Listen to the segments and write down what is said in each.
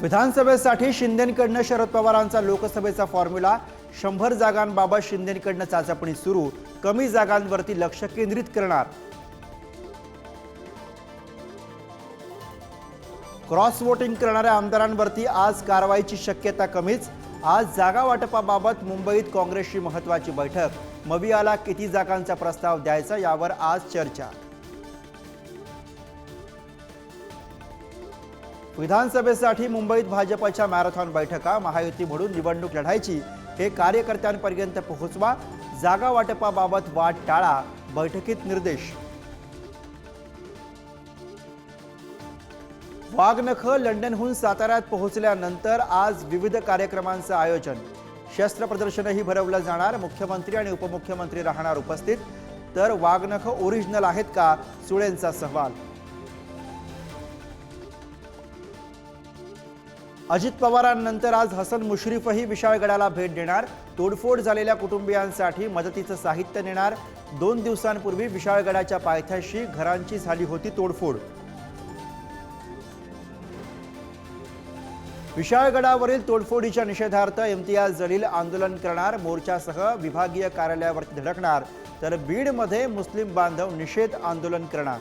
विधानसभेसाठी शिंदेकडनं शरद पवारांचा लोकसभेचा फॉर्म्युला शंभर जागांबाबत शिंदेकडनं चाचपणी सुरू. कमी जागांवरती लक्ष केंद्रित करणार. क्रॉस वोटिंग करणाऱ्या आमदारांवरती आज कारवाईची शक्यता कमीच. आज जागा वाटपाबाबत मुंबईत काँग्रेसची महत्वाची बैठक. मवियाला किती जागांचा प्रस्ताव द्यायचा यावर आज चर्चा. विधानसभेसाठी मुंबईत भाजपच्या मॅरेथॉन बैठका महायुती म्हणून निवडणूक लढायची हे कार्यकर्त्यांपर्यंत पोहोचवा जागा वाटपाबाबत वाद टाळा बैठकीत निर्देश. वाघनख लंडनहून साताऱ्यात पोहोचल्यानंतर आज विविध कार्यक्रमांचं आयोजन. शस्त्र प्रदर्शनही भरवलं जाणार मुख्यमंत्री आणि उपमुख्यमंत्री राहणार उपस्थित. तर वाघनख ओरिजिनल आहेत का सुळेंचा सहवाल अजित पवारांनंतर आज हसन मुश्रीफही विशाळगडाला भेट देणार. तोडफोड झालेल्या कुटुंबियांसाठी मदतीचं साहित्य नेणार. दोन दिवसांपूर्वी विशाळगडाच्या पायथ्याशी घरांची झाली होती तोडफोड. विशाळगडावरील तोडफोडीच्या निषेधार्थ इम्तियाज जलील आंदोलन करणार मोर्चासह विभागीय कार्यालयावरती धडकणार. तर बीडमध्ये मुस्लिम बांधव निषेध आंदोलन करणार.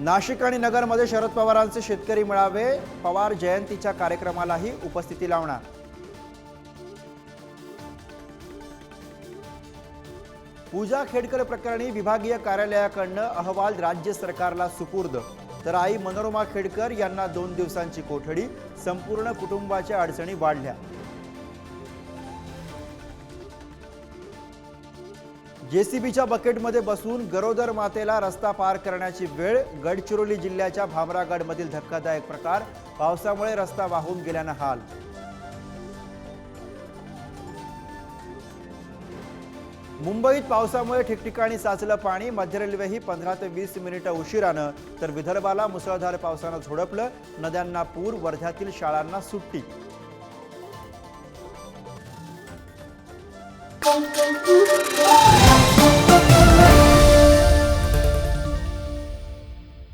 नाशिक आणि नगरमध्ये शरद पवारांचे शेतकरी मेळावे. पवार जयंतीच्या कार्यक्रमालाही उपस्थिती लावणार. पूजा खेडकर प्रकरणी विभागीय कार्यालयाकडनं अहवाल राज्य सरकारला सुपूर्द. तर आई मनोरमा खेडकर यांना दोन दिवसांची कोठडी. संपूर्ण कुटुंबाच्या अडचणी वाढल्या. जेसीबीच्या बकेटमध्ये बसून गरोदर मातेला रस्ता पार करण्याची वेळ गडचिरोली जिल्ह्याच्या भामरागडमधील धक्कादायक प्रकार पावसामुळे रस्ता वाहून गेल्यानं हाल मुंबईत पावसामुळे ठिकठिकाणी साचलं पाणी मध्य रेल्वेही पंधरा ते वीस मिनिटं उशिरानं तर विदर्भाला मुसळधार पावसानं झोडपलं नद्यांना पूर वर्ध्यातील शाळांना सुट्टी Thank you.